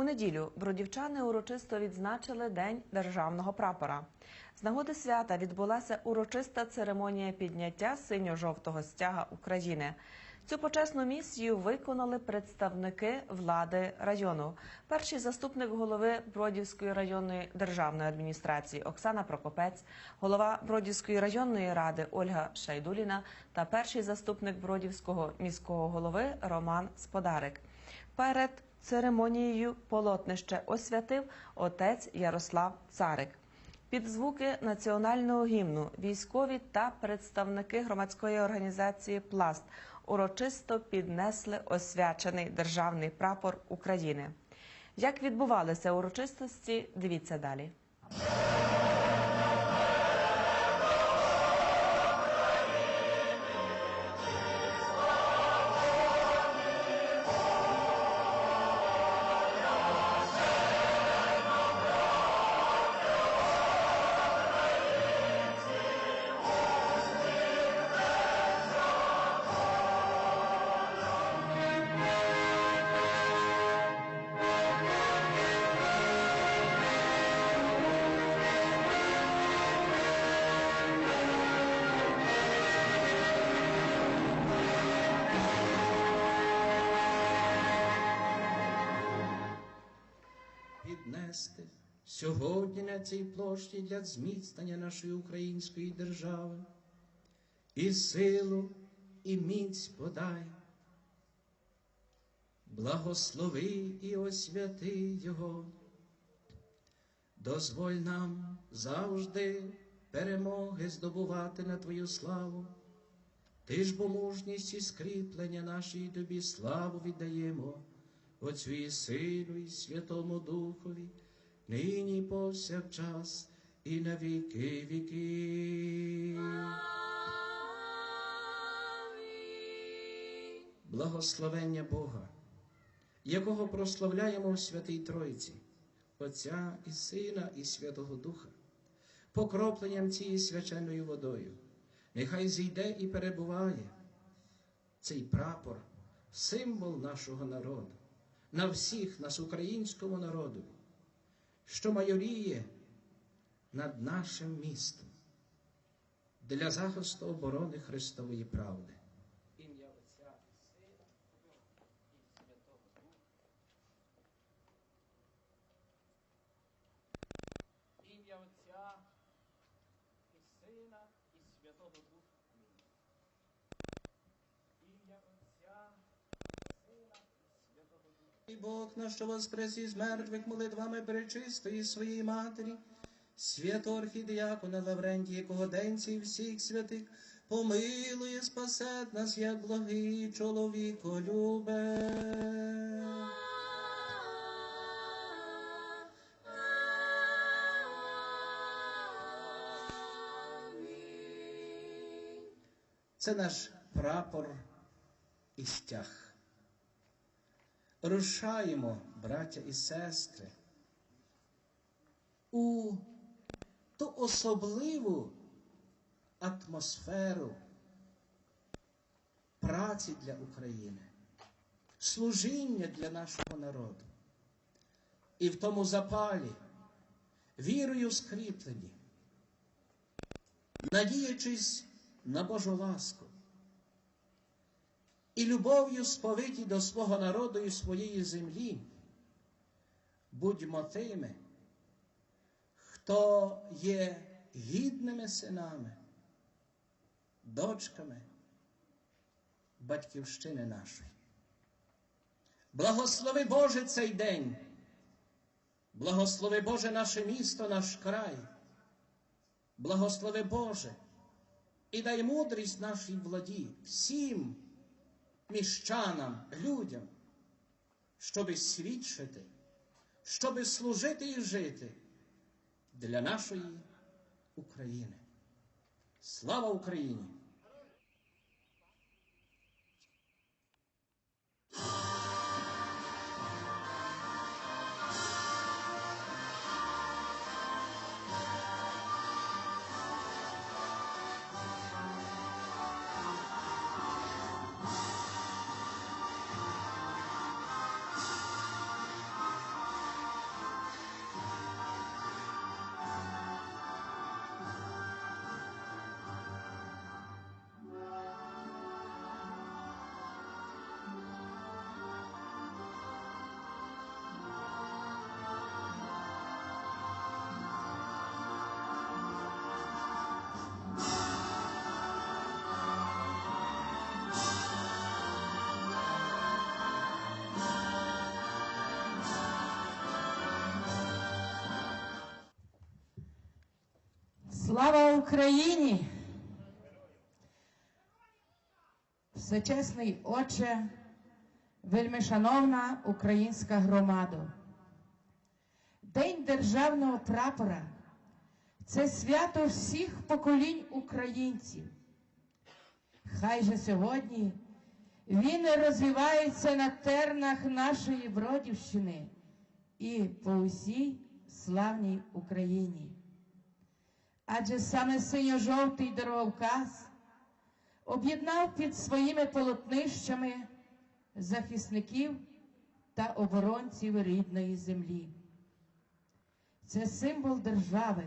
У неділю бродівчани урочисто відзначили День державного прапора. З нагоди свята відбулася урочиста церемонія підняття синьо-жовтого стяга України. Цю почесну місію виконали представники влади району. Перший заступник голови Бродівської районної державної адміністрації Оксана Прокопець, голова Бродівської районної ради Ольга Шайдуліна та перший заступник Бродівського міського голови Роман Сподарик. Перед церемонією полотнище освятив отець Ярослав Царик. Під звуки національного гімну військові та представники громадської організації Пласт урочисто піднесли освячений державний прапор України. Як відбувалися урочистості, дивіться далі. Сьогодні на цій площі для зміцнення нашої української держави. І силу, і міць подай. Благослови і освяти Його. Дозволь нам завжди перемоги здобувати на Твою славу. Ти ж бо мужність і скріплення нашій тобі славу віддаємо, Отцю і Сину, і Святому Духові, нині повсякчас, і на віки віки. Благословення Бога, якого прославляємо в Святій Тройці, Отця і Сина, і Святого Духа, покропленням цією свяченою водою, нехай зійде і перебуває цей прапор, символ нашого народу, на всіх нас, українському народу, що майоріє над нашим містом для захисту оборони Христової правди. Ім'я Отця і Сина і Святого Духа. Ім'я Отця і Сина і Святого Духа. Амінь. Ім'я Отця і Сина і Святого Духа. І Бог наш, що воскрес із мертвих молитвами пречистої своєї матері, святого архідіакона Лаврентія, Когоденці і всіх святих, помилує, спасе нас, як благий чоловіко любе. Це наш прапор і стяг. Рушаємо, браття і сестри, у ту особливу атмосферу праці для України, служіння для нашого народу. І в тому запалі, вірою скріплені, надіючись на Божу ласку і любов'ю сповиті до свого народу і своєї землі, будьмо тими, хто є гідними синами, дочками батьківщини нашої. Благослови Боже цей день, благослови Боже наше місто, наш край, благослови Боже і дай мудрість нашій владі, всім міщанам, людям, щоби свідчити, щоби служити і жити для нашої України. Слава Україні! Україні! Всечесний Отче, вельмишановна українська громада. День державного прапора це свято всіх поколінь українців. Хай же сьогодні він розвивається на тернах нашої Бродівщини і по усій славній Україні. Адже саме синьо-жовтий дороговказ об'єднав під своїми полотнищами захисників та оборонців рідної землі. Це символ держави,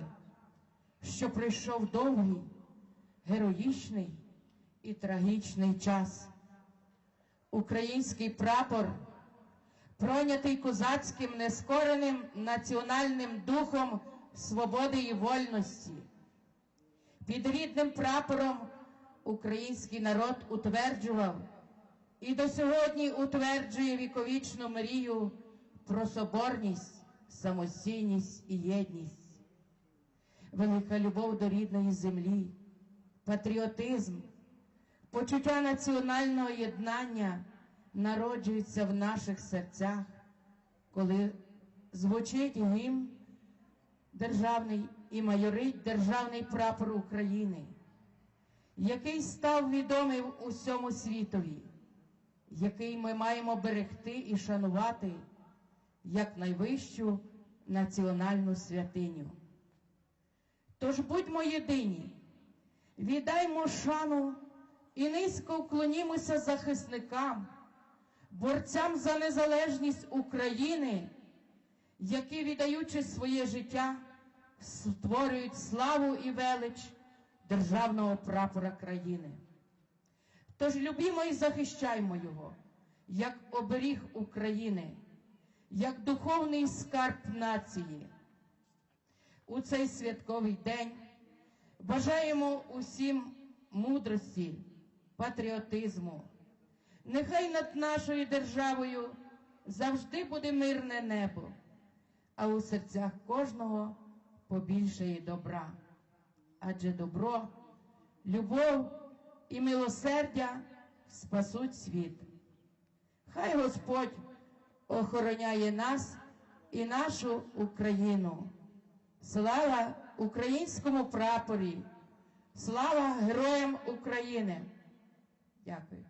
що пройшов довгий, героїчний і трагічний час. Український прапор, пройнятий козацьким нескореним національним духом свободи і вольності. Під рідним прапором український народ утверджував і до сьогодні утверджує віковічну мрію про соборність, самостійність і єдність. Велика любов до рідної землі, патріотизм, почуття національного єднання народжуються в наших серцях, коли звучить гімн державний і майорить державний прапор України, який став відомий усьому світові, який ми маємо берегти і шанувати як найвищу національну святиню. Тож будьмо єдині, віддаймо шану і низько вклонімося захисникам, борцям за незалежність України, які, віддаючи своє життя, створюють славу і велич державного прапора країни. Тож любімо і захищаймо його, як оберіг України, як духовний скарб нації. У цей святковий день бажаємо усім мудрості, патріотизму. Нехай над нашою державою завжди буде мирне небо, а у серцях кожного побільшає добра. Адже добро, любов і милосердя спасуть світ. Хай Господь охороняє нас і нашу Україну. Слава українському прапорі! Слава героям України! Дякую.